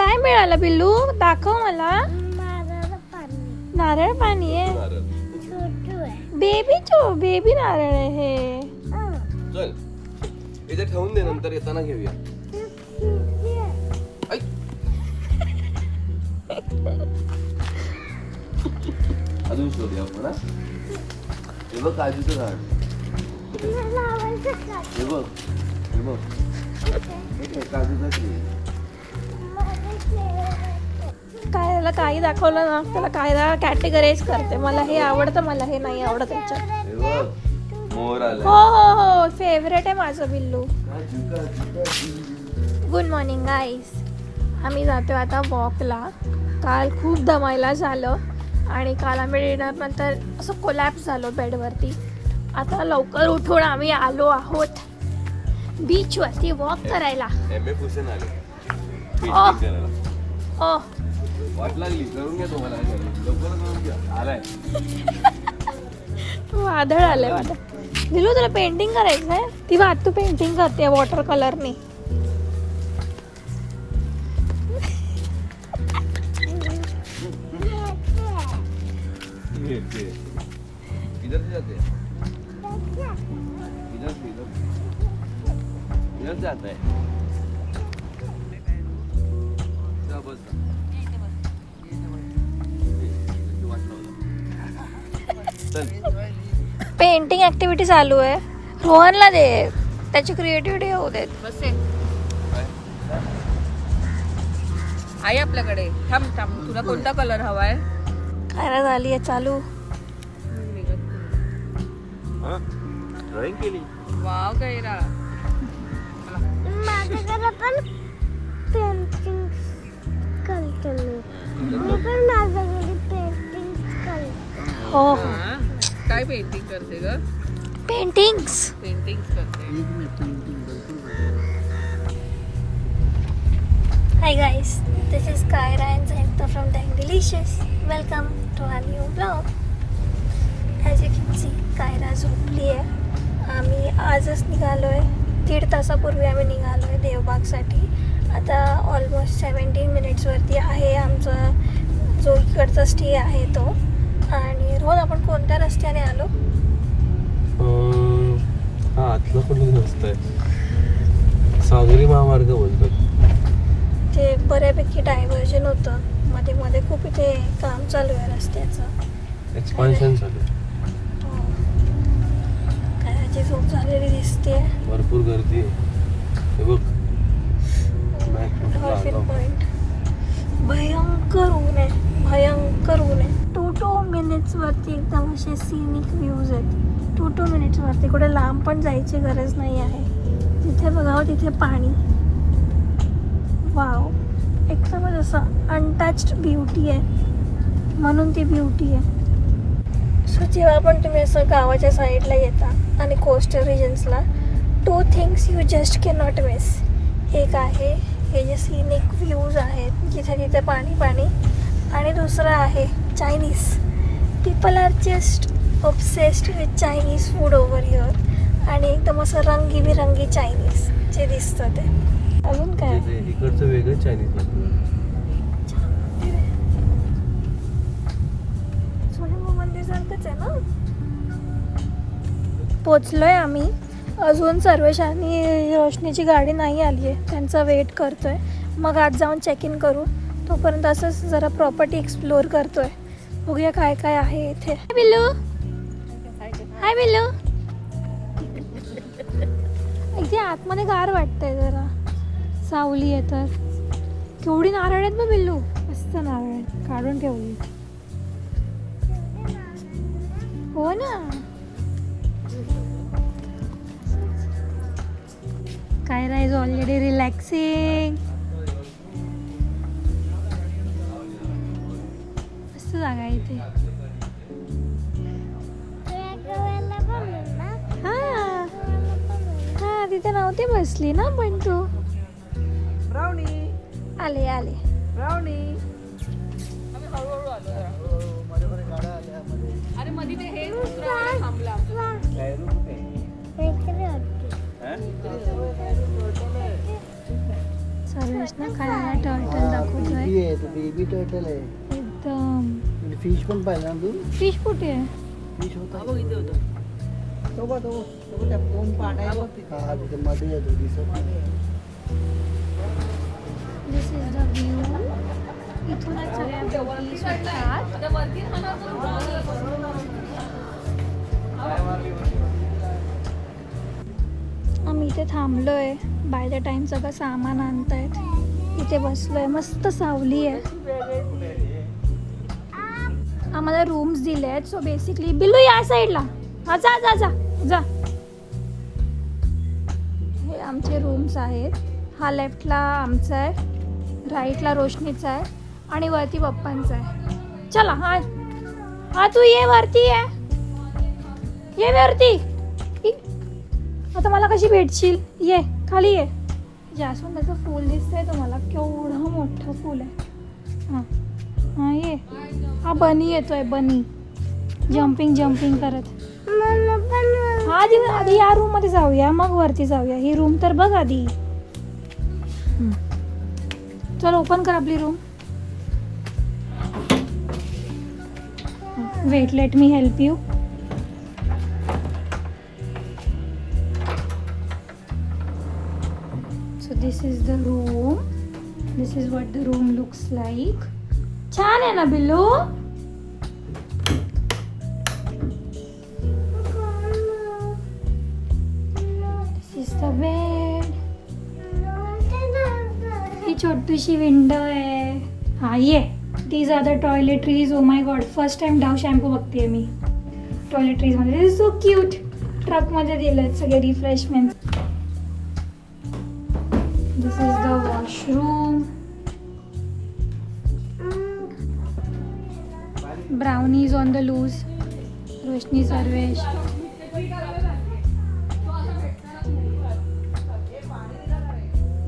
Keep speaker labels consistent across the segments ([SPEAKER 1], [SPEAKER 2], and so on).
[SPEAKER 1] काय मिळालं बिल्लू दाखव मला
[SPEAKER 2] नारळ पाणी
[SPEAKER 1] नारळ पाणी आहे
[SPEAKER 3] नारळ
[SPEAKER 2] छोटू आहे
[SPEAKER 1] बेबी चो बेबी नारळ आहे हे.
[SPEAKER 3] चल इथे ठेवून दे नंतर येताना घेऊया. ऐ. अजून शोधूया आपण हा? हे बघ काजूचं झाड? हे बघ हे बघ हे काय काजूचं tree आहे.
[SPEAKER 1] काय त्याला काही दाखवलं ना त्याला काय कॅटेगराईज करते. मला हे आवडतं मला हे नाही आवडत त्याच्यात
[SPEAKER 3] हे मोर
[SPEAKER 1] हो हो हो फेवरेट आहे माझं बिल्लू. गुड मॉर्निंग गाईस आम्ही जातो आता वॉकला काल खूप दमायला झालं आणि काल आम्ही डिनर नंतर असं कोलॅप्स झालो बेडवरती आता लवकर उठून आम्ही आलो आहोत बीचवरती वॉक करायला.
[SPEAKER 3] एम ए फुसन आले.
[SPEAKER 1] अह.
[SPEAKER 3] पेंटिंग करायला. वाट लागली करून घ्या तुम्हाला. लवकर करून घ्या. आलाय.
[SPEAKER 1] वादळ आलंय वादळ. दिलू तुला पेंटिंग करायचं आहे ती वाद तू पेंटिंग करते वॉटर कलरने.
[SPEAKER 3] इधर से जाते. हैं इधर से इधर. इधर से
[SPEAKER 1] पेंटिंग ऍक्टिव्हिटी चालू आहे. रोहनला दे. त्याची क्रिएटिव्हिटी होऊ देत
[SPEAKER 4] बसे.
[SPEAKER 3] काय?
[SPEAKER 4] आहे आपल्याकडे. थांब थांब. तुला कोणता कलर हवाय?
[SPEAKER 1] काय झाली आहे? चालू.
[SPEAKER 3] हा? ड्रॉइंग केली.
[SPEAKER 4] वाव कैरा
[SPEAKER 2] माझ्याकडे पण पेंटिंग करतो मी मी पण माझ्याकडे पेंटिंग करतो
[SPEAKER 1] हो। हो।
[SPEAKER 4] हा. काय पेंटिंग करते ग?
[SPEAKER 1] पेंटिंग्स
[SPEAKER 4] पेंटिंग करते
[SPEAKER 1] Hi guys, this is Kyra and Sayukta from Dang Delicious. Welcome to our new vlog. As you can see, Kyra झोपली आहे आम्ही आजच निघालो आहे दीड तासापूर्वी आम्ही निघालो आहे देवबागसाठी आता ऑलमोस्ट सेवन्टीन मिनिट्सवरती आहे आमचा जो इकडचा स्टे आहे तो. आणि रोज आपण कोणत्या रस्त्याने आलो?
[SPEAKER 3] हा आतला कुठला रस्ता आहे? सागरी महामार्ग बोलतात
[SPEAKER 1] ते बऱ्यापैकी डायव्हर्जन होतं. मध्ये मध्ये खूप इथे काम चालू आहे रस्त्याचं.
[SPEAKER 3] एक्सपान्शन चालू
[SPEAKER 1] कायाची झोप झालेली दिसते
[SPEAKER 3] भरपूर गर्दी आहे. हे बघ. मॅच कुठला
[SPEAKER 1] भयंकर ऊन आहे भयंकर ऊन आहे. टू टू मिनिट्सवरती एकदम असे सिनिक व्ह्यूज आहेत. टू टू मिनिट्सवरती कुठे लांब पण जायची गरज नाही आहे. जिथे बघावं तिथे पाणी. वाव एकदमच असं अनटच्ड ब्युटी आहे. म्हणून ती ब्युटी आहे. सो जेव्हा पण तुम्ही असं गावाच्या साईडला येता आणि coastal रिजन्सला two things you just can not miss एक आहे हे जे सिनिक व्ह्यूज आहेत जिथे तिथे पाणी पाणी. आणि दुसरं आहे Chinese people are just obsessed with Chinese food over here आणि एकदम असं रंगीबिरंगी चायनीज जे दिसतं ते. अजून काय?
[SPEAKER 3] इकडचं वेगळं चायनीज
[SPEAKER 1] स्वयंभू मंदिरसारखंच आहे ना? पोचलोय आम्ही. अजून सर्वेश आणि रोशनीची गाडी नाही आली आहे. त्यांचा वेट करतोय. मग आज जाऊन चेक इन करू. तोपर्यंत असंच जरा प्रॉपर्टी एक्सप्लोअर करतोय. बघूया काय काय आहे इथे. हाय बिल्लू हाय बिल्लू इथे आतमध्ये गार वाटतंय जरा. सावली आहे तर. केवढी नारळ आहेत ना बिल्लू मस्त नारळ काढून ठेवली. हो ना. काय इज ऑलरेडी रिलॅक्सिंग मस्त जागा आहे इथे. हा. हा तिथे नव्हती बसली ना पण तू.
[SPEAKER 4] ब्राउनी.
[SPEAKER 1] आले आले.
[SPEAKER 4] ब्राउनी. आम्ही हळूहळू आलो. जरा. अरे मध्ये ते हे
[SPEAKER 1] ना खायला टर्टल दाखवतोय.
[SPEAKER 5] बेबी आहे तो बेबी टर्टल आहे.
[SPEAKER 1] एकदम.
[SPEAKER 5] फिश पण पाहिला ना तू?
[SPEAKER 1] फिश कुठे आहे?
[SPEAKER 5] फिश होता. तो बघ तो तो त्या दोन पाट आहे बघ तिथे. हा तिथे मध्ये आहे तो दिसत नाही.
[SPEAKER 1] दिस इज द व्ह्यू इथूनच सगळ्या beauty सुटतात. आम्ही इथे थांबलोय. बाय द टाइम सगळं सामान आणतायत. इथे बसलोय. मस्त सावली आहे. आम्हाला रूम्स दिले आहेत सो बेसिकली बिलू या साईडला हा जा जा जा जा. हे आमचे रूम्स आहेत. हा लेफ्टला आमचा आहे. राईटला रोशनीचा आहे. आणि वरती पप्पांचा आहे. चला हा. हा तू ये वरती ये. ये वरती. आता मला कशी भेटशील? ये खाली ये. जास्वंदाचं फूल दिसतंय तुम्हाला केवढं मोठं फूल आहे. हां. हां ये. हा बनी येतोय बनी. जम्पिंग जम्पिंग करत. आधी आधी या रूममध्ये जाऊया मग वरती जाऊया. ही रूम तर बघ आधी. चल ओपन कर आपली room wait let me help you this is the room this is what the room looks like छान आहे ना Billu? This is the bed ही छोटीशी विंडो आहे. हा ये. These are the toiletries oh my God first time डाव shampoo बघते मी. टॉयलेटरीजमध्ये दिस सो क्यूट ट्रकमध्ये दिलं आहेत सगळे refreshment this is the washroom brownies on the loose Roshni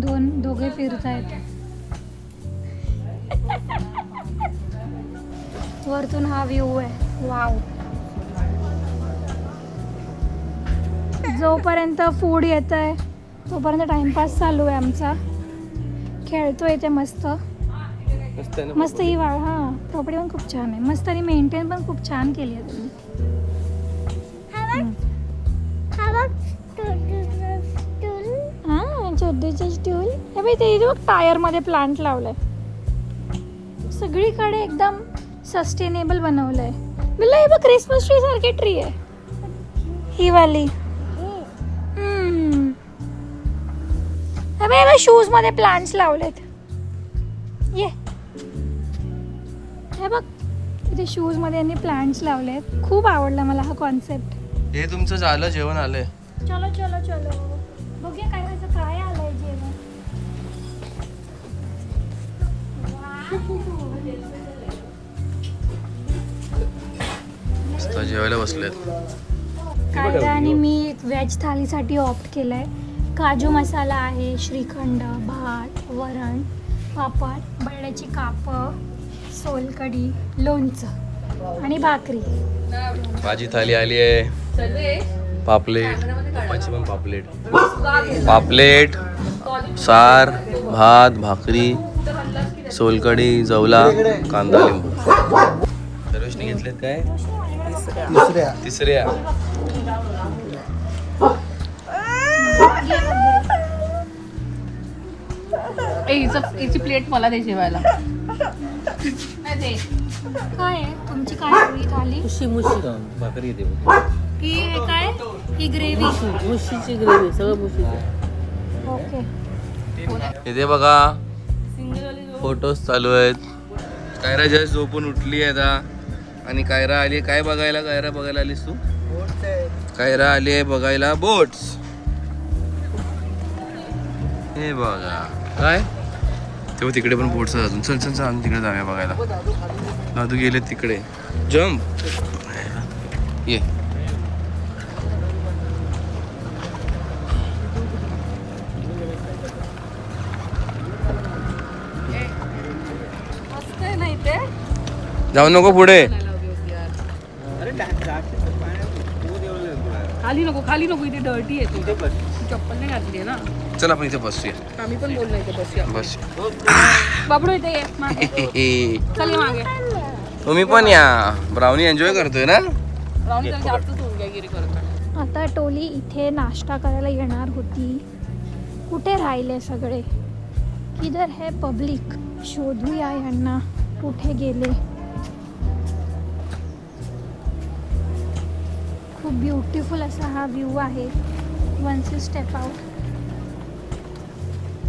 [SPEAKER 1] दोन दोघे फिरतायत. वरतून हा व्ह्यू आहे. वाव जोपर्यंत फूड येत आहे तोपर्यंत टाइमपास चालू आहे आमचा. खेळतोय ते मस्त.
[SPEAKER 3] मस्त आहे ना
[SPEAKER 1] मस्त ही वाळ हा प्रॉपर्टी पण खूप छान आहे. मस्त आणि मेंटेन पण खूप छान केली आहे हम्म.
[SPEAKER 2] हा स्टूल
[SPEAKER 1] हा हे बाई ते बघ टायरमध्ये प्लांट लावलाय. सगळीकडे एकदम सस्टेनेबल बनवलंय. बिल्ला हे बघ क्रिसमस ट्री सारखी ट्री आहे. ही वाली. बघ, बघ शूजमध्ये प्लांट्स लावलेत. ये. हे बघ इथे शूजमध्ये यांनी प्लांट्स लावलेत. खूप आवडला मला हा कॉन्सेप्ट
[SPEAKER 3] हे तुमचं झालं जेवण आलंय.
[SPEAKER 1] चलो चलो चलो. बघूया काय व्हायचं काय आलंय जेवण.
[SPEAKER 3] जेवायला बसलेत.
[SPEAKER 1] कायदा आणि मी व्हेज थालीसाठी ऑप्ट केलंय. काजू मसाला आहे श्रीखंड भात वरण पापड बटाट्याची कापं सोलकढी लोणचं आणि भाकरी.
[SPEAKER 3] भाजी थाली आली आहे. पापलेट. पण पापलेट. पापलेट सार भात भाकरी सोलकढी जवला कांदा लिंबू. सर्वेशने घेतलेत काय?
[SPEAKER 5] दुसऱ्या
[SPEAKER 3] तिसऱ्या.
[SPEAKER 4] हिची प्लेट मला दे जेवायला.
[SPEAKER 1] काय आहे? तुमची काय हवी थाली?
[SPEAKER 6] मुशी. मुशी
[SPEAKER 3] भाकरी येते
[SPEAKER 1] ही हे काय? ही ग्रेव्ही
[SPEAKER 6] मुशीची ग्रेव्ही सगळं मुशीचं
[SPEAKER 1] ओके.
[SPEAKER 3] इथे बघा. फोटोज चालू आहेत. कायरा जस्ट झोपून उठली आहे आता. आणि कायरा आली काय बघायला? कायरा बघायला आलीस तू? कायरा आली आहे बघायला. बोट्स. हे बघा. काय? तेव्हा तिकडे पण बोट्स अजून चल चल चल अजून तिकडे जाऊया बघायला. दादू गेले तिकडे. जम्प. ये. जाऊ नको पुढे.
[SPEAKER 4] खाली नको खाली नको इथे डर्टी आहे तू. चप्पल नाही घातली आहे ना.
[SPEAKER 3] चल आपण इथे बसूया.
[SPEAKER 4] आम्ही पण बोललो इथे बसूया.
[SPEAKER 3] बस.
[SPEAKER 4] बाबडू इथे ये. मागे. चल ये मागे.
[SPEAKER 3] तुम्ही पण या. ब्राउनी एन्जॉय करतोय ना?
[SPEAKER 4] जास्तच करतो
[SPEAKER 1] आता टोली इथे नाश्ता करायला येणार होती. कुठे राहिले सगळे? किधर है पब्लिक? शोधूया यांना. कुठे गेले? खूप ब्युटिफुल असा हा व्ह्यू आहे. Once you step out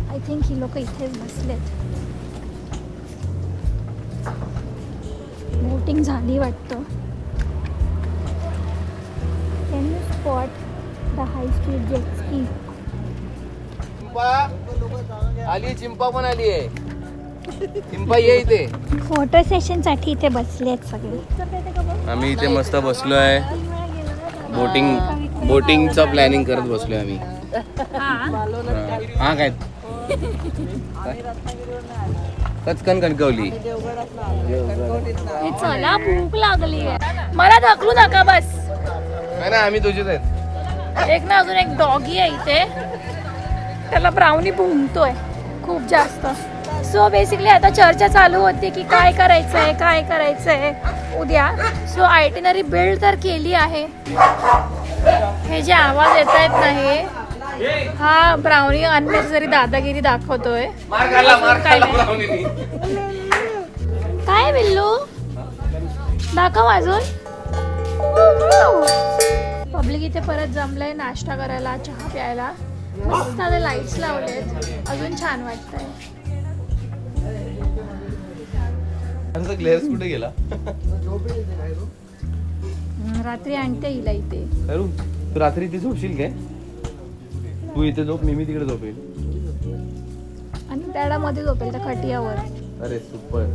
[SPEAKER 1] I think ही लोक इथेच बसलेत बोटिंग झाली वाटतं. Can you spot the high street jet ski
[SPEAKER 3] आली चिंपा पण आली आहे चिंपा ये इथे.
[SPEAKER 1] फोटो सेशनसाठी इथे बसले आहेत सगळे.
[SPEAKER 3] आम्ही इथे मस्त बसलोय बोटिंग बोटिंगचं प्लॅनिंग करत बसलोय आम्ही. हा काय? कचकन कणकवली
[SPEAKER 1] चला भूक लागली आहे मला ढकलू नका बस.
[SPEAKER 3] नाही ना आम्ही तुझेच आहेत.
[SPEAKER 1] एक ना अजून एक डॉगी आहे इथे. त्याला ब्राउनी भुंकतोय खूप जास्त. सो बेसिकली आता चर्चा चालू होती की काय करायचंय काय करायचंय. उद्या. सो आयटिनरी बिल्ड तर केली आहे. हे जे आवाज येत आहेत ना हे हा ब्राउनी अननेसेसरी दादागिरी दाखवतोय. काय बिल्लू? दाखव अजून. पब्लिक इथे परत जमलंय नाश्ता करायला चहा प्यायला. मस्त आता लाईट्स लावलेत. अजून छान वाटतंय.
[SPEAKER 3] त्यांचा कुठे गेला?
[SPEAKER 1] रात्री आणते हिला इथे.
[SPEAKER 3] करू तू रात्री इथे झोपशील काय? तू इथे झोप मी मी तिकडे झोपेल.
[SPEAKER 1] आणि त्याला मध्ये झोपेल त्या खटियावर.
[SPEAKER 3] अरे सुपर.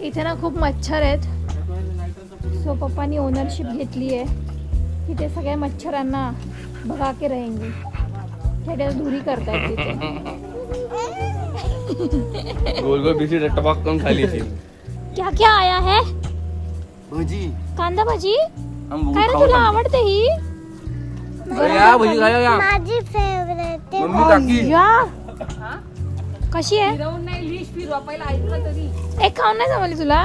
[SPEAKER 1] इथे ना खूप मच्छर आहेत. सो पप्पानी ओनरशिप घेतली आहे. की ते सगळ्या मच्छरांना भगा के रहेंगे. खेड्यात धुरी करतायत तिथे.
[SPEAKER 3] गोल गोल बिस्किट टपाक करून खाली येशील.
[SPEAKER 1] क्या क्या आया है?
[SPEAKER 3] भजी.
[SPEAKER 1] कांदा भाजी?
[SPEAKER 3] हम बघू
[SPEAKER 1] काय रे तुला. आवडते ही?
[SPEAKER 3] अरे या भजी खाया या
[SPEAKER 2] माझी फेवरेट
[SPEAKER 3] मम्मी काकी
[SPEAKER 1] या. कशी आहे?
[SPEAKER 4] फिरवून नाही लिस्ट फिरवा पहिला ऐकलं तरी.
[SPEAKER 1] एक खाऊन नाही जमली तुला?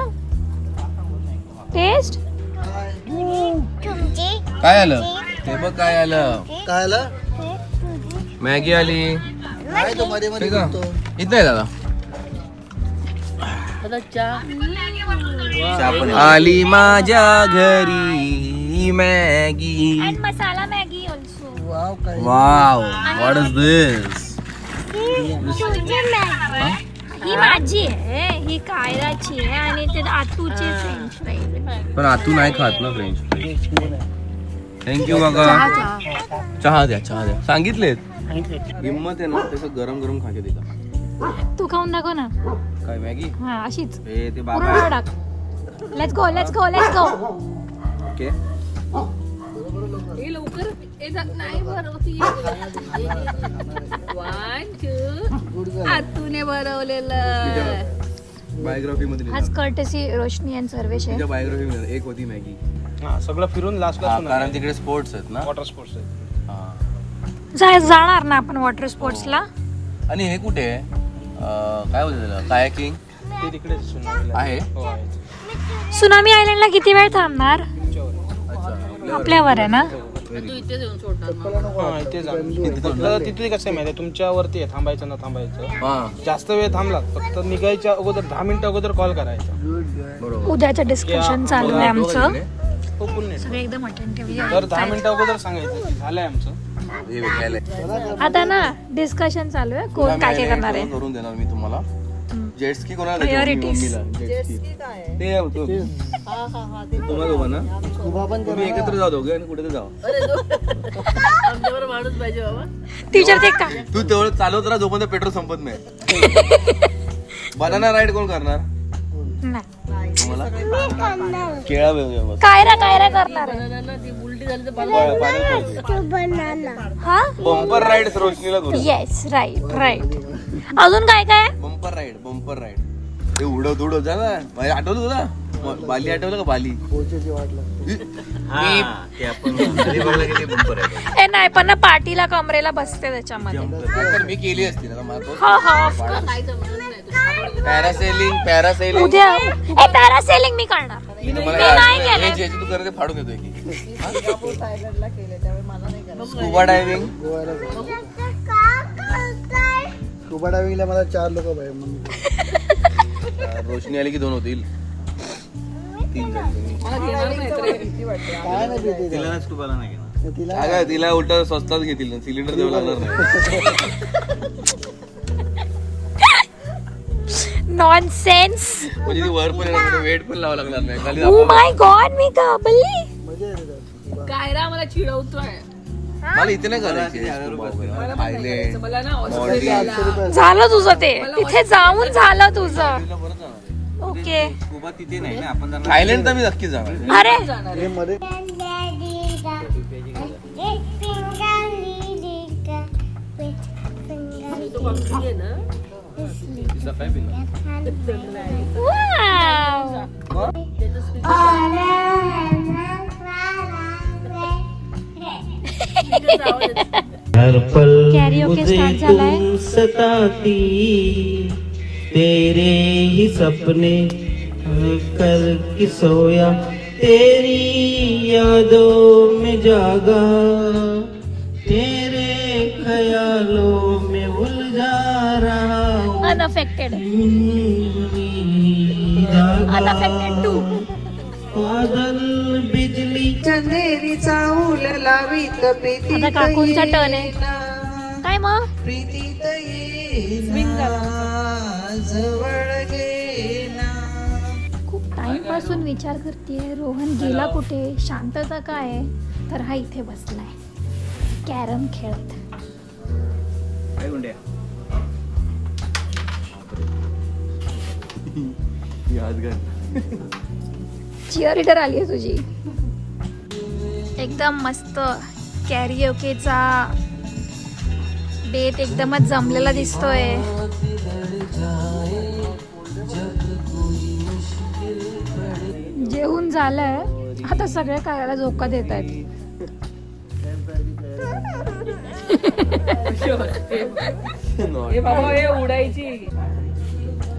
[SPEAKER 1] टेस्ट
[SPEAKER 2] तुमची.
[SPEAKER 3] काय आलं? ते बघ काय आलं.
[SPEAKER 5] काय आलं?
[SPEAKER 3] मॅगी आली.
[SPEAKER 5] काय तो मध्ये मध्ये
[SPEAKER 3] ठीक आहे.
[SPEAKER 5] बोलतो.
[SPEAKER 3] इथं आहे दादा. आली माझ्या घरी Maggi.
[SPEAKER 1] Masala
[SPEAKER 5] wow
[SPEAKER 3] what is this
[SPEAKER 1] ही माझी आहे ही कायराची आहे आणि ते आतूचे फ्रेंच फ्राईज
[SPEAKER 3] पण आतू नाही खात ना फ्रेंच फ्राईज थँक्यू काका. चहा द्या चहा द्या. सांगितलेत. हिंमत आहे ना तसं गरम गरम खाते तिला
[SPEAKER 1] तू खाऊन दाखव ना.
[SPEAKER 3] काय मॅगी?
[SPEAKER 1] हा अशीच.
[SPEAKER 3] हे ते बाबा
[SPEAKER 1] टाक. Let's go let's go let's go
[SPEAKER 3] okay
[SPEAKER 4] हे लवकर. नाही भरवती वन टू आतूने भरवलेलं.
[SPEAKER 3] बायोग्राफी मध्ये
[SPEAKER 1] आज कर्टसी रोशनी अँड सर्वेश आहे.
[SPEAKER 3] बायोग्राफी मध्ये एक होती मॅगी
[SPEAKER 7] हा सगळं फिरून लास्टला
[SPEAKER 3] हा, कारण तिकडे स्पोर्ट्स आहेत ना.
[SPEAKER 7] वॉटर स्पोर्ट्स आहे
[SPEAKER 3] हा.
[SPEAKER 1] जा जाणार ना आपण वॉटर स्पोर्ट्सला
[SPEAKER 3] आणि हे कुठे काय होतं त्याला? कायाकिंग
[SPEAKER 7] ते
[SPEAKER 3] आहे?
[SPEAKER 7] हो आहे.
[SPEAKER 1] सुनामी आयलंडला किती वेळ थांबणार? आपल्यावर आहे ना?
[SPEAKER 4] तू इथेच येऊन सोडणार मग.
[SPEAKER 7] हा इथे जा. फक्त तिथे कसं आहे माहिती आहे? तुमच्यावरती आहे थांबायचं ना थांबायचं.
[SPEAKER 3] हा.
[SPEAKER 7] जास्त वेळ थांबलात फक्त निघायच्या अगोदर दहा मिनिटं अगोदर कॉल करायचा.
[SPEAKER 3] बरोबर.
[SPEAKER 1] उद्याचं डिस्कशन चालू आहे आमचं.
[SPEAKER 7] पुण्य
[SPEAKER 1] सगळे एकदम अटेंटिव्हली
[SPEAKER 7] तर दहा मिनिटं अगोदर सांगायचं. की झालंय आमचं.
[SPEAKER 3] हे विकायला.
[SPEAKER 1] आता ना डिस्कशन चालू आहे. कोण काय काय करणार आहे?
[SPEAKER 3] करून देणार मी तुम्हाला. जेट स्की कोणाला
[SPEAKER 1] Priorities.
[SPEAKER 3] जेट स्की ते आहे तो. तुम्हा दोघांना? तुम्ही एकत्र जाऊ दोघे आणि कुठे तर जाऊ
[SPEAKER 6] आमच्यावर माणूस पाहिजे बाबा.
[SPEAKER 1] टीचर ते का?
[SPEAKER 3] तू तेवढं चालवत राहा जोपर्यंत पेट्रोल संपत नाही. बनाना राईड कोण करणार?
[SPEAKER 1] नाही.
[SPEAKER 3] तुम्हाला? केळा
[SPEAKER 1] कायरा कायरा करणार आहे
[SPEAKER 6] ना, ना, ती उलटी झाली तर
[SPEAKER 2] तू बनाना
[SPEAKER 1] हा?
[SPEAKER 3] बंपर राईड रोशनीला
[SPEAKER 1] येस राईट राईट अजून काय काय?
[SPEAKER 3] Bumper ride bumper ride. ते उडवत उडवत जा ना. म्हणजे आठवत तुला? बाली आठवलं का बाली?
[SPEAKER 5] पोहोचायची वाट लागते.
[SPEAKER 3] ते आपण अलिबागला गेले बंपर आहे
[SPEAKER 1] ए नाही पण ना पाठीला कमरेला बसते त्याच्यामध्ये.
[SPEAKER 3] तर मी केली असती ना मला
[SPEAKER 1] हो हो. Of course.
[SPEAKER 3] पॅरासेलिंग पॅरासेलिंग
[SPEAKER 1] उद्या ए पॅरासेलिंग मी करणार. मी नाही केलं.
[SPEAKER 3] ज्याची तू करते फाडून येतोय की.
[SPEAKER 5] थायलंडला केले त्यावेळी मला नाही करायचं
[SPEAKER 3] स्कुबा डायव्हिंग
[SPEAKER 5] गोव्याला जायचं.
[SPEAKER 2] का
[SPEAKER 5] स्कुबा डायव्हिंगला मला चार लोक पाहिजे म्हणून.
[SPEAKER 3] रोशनी आली की दोन होतील. तीन झाली
[SPEAKER 4] नाही
[SPEAKER 5] काय नाही तिला तिला
[SPEAKER 3] अगं तिला उलट स्वस्तात घेतील सिलेंडर द्यावं लागणार नाही.
[SPEAKER 1] नॉनसेन्स
[SPEAKER 3] म्हणजे ती वर पण येणार वेट पण लावावं लागणार नाही. खाली
[SPEAKER 1] ओ माय गॉड मी
[SPEAKER 5] येते त्यात.
[SPEAKER 4] कायरा मला चिडवतोय.
[SPEAKER 3] मला इथे नाही करायची थायलंड
[SPEAKER 1] झालं. तुझं ते? तिथे जाऊन झालं तुझं. ओके.
[SPEAKER 3] थायलंड तर मी नक्की जाणार
[SPEAKER 1] अरे!
[SPEAKER 5] हे मध्ये
[SPEAKER 2] Daddy-da.
[SPEAKER 1] कॅरिओके स्टार्ट झालाय
[SPEAKER 8] सताती तेरे ही सपने कर की सोया तेरी यादों में जागा तेरे ख्यालों में उलझा रहा हूँ।
[SPEAKER 1] अनअफेक्टेड
[SPEAKER 8] जागा।
[SPEAKER 1] अनअफेक्टेड टू
[SPEAKER 8] बादल बिजली चंदेरी चाहूल लावीत प्रीती
[SPEAKER 1] आता काकूंचा टर्न आहे. काय मग?
[SPEAKER 8] प्रीतीत जवळ गेला
[SPEAKER 1] खूप टाइमपासून विचार करते रोहन गेला कुठे? शांतता काय आहे? तर हा इथे बसलाय. कॅरम खेळत. चिअर रीडर आली आहे तुझी. एकदम मस्त कॅरिओकेचा बेत एकदमच जमलेला दिसतोय. जेवून झालंय. आता सगळे करायला झोका देत आहेत.
[SPEAKER 4] उडायची.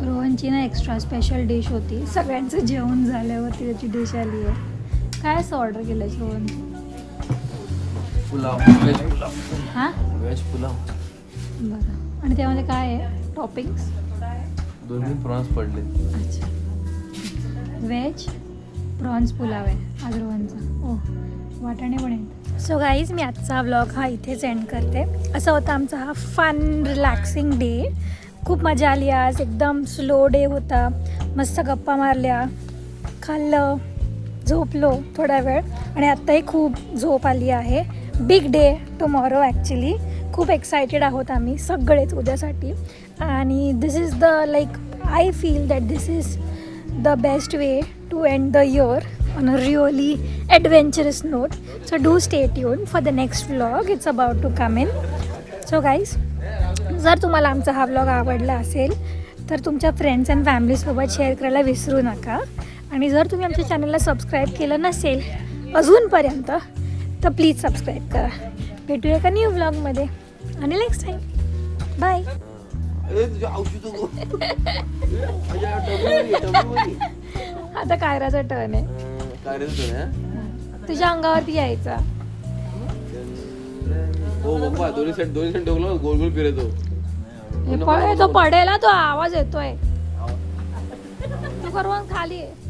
[SPEAKER 1] रोहनची ना एक्स्ट्रा स्पेशल डिश होती. सगळ्यांचं जेवण झाल्यावरती त्याची डिश आली आहे काय असं ऑर्डर केलंयस रोहन?
[SPEAKER 3] पुलाव. व्हेज पुलाव.
[SPEAKER 1] हां?
[SPEAKER 3] व्हेज पुलाव.
[SPEAKER 1] बरं. आणि त्यामध्ये काय आहे? टॉपिंग्स
[SPEAKER 3] दोन तीन प्रॉन्स पडले.
[SPEAKER 1] अच्छा. व्हेज प्रॉन्स पुलाव आहे आज रोहनचा ओ वाटाणे पण आहेत. सो गाईज मी आजचा व्लॉग हा इथेच एंड करते. असा होता आमचा हा फन रिलॅक्सिंग डे खूप मजा आली आज. एकदम स्लो डे होता. मस्त गप्पा मारल्या. खाल्लं. झोपलो थोडा वेळ. आणि आत्ताही खूप झोप आली आहे. Big day tomorrow actually. खूप एक्सायटेड आहोत आम्ही सगळेच उद्यासाठी. आणि this is the like I feel that this is the best way to end the year on a really adventurous note so do stay tune for the next vlog it's about to come in so guys जर तुम्हाला आमचा हा vlog आवडला असेल तर तुमच्या friends and फॅमिलीसोबत share करायला विसरू नका. आणि जर तुम्ही आमच्या चॅनलला सबस्क्राईब केलं नसेल अजूनपर्यंत तर प्लीज सबस्क्राईब करा. भेटूया का न्यू व्लॉगमध्ये आणि नेक्स्ट टाईम बाय आता कायराचा टर्न आहे? तुझ्या अंगावरती यायचा.
[SPEAKER 3] हो बाप्पा दोन्ही साईड दोन्ही साईड डोकलं गोल गोल फिरतो
[SPEAKER 1] हे पळ- तो पडेल हा, तो आवाज येतोय. तू करून खाली आहे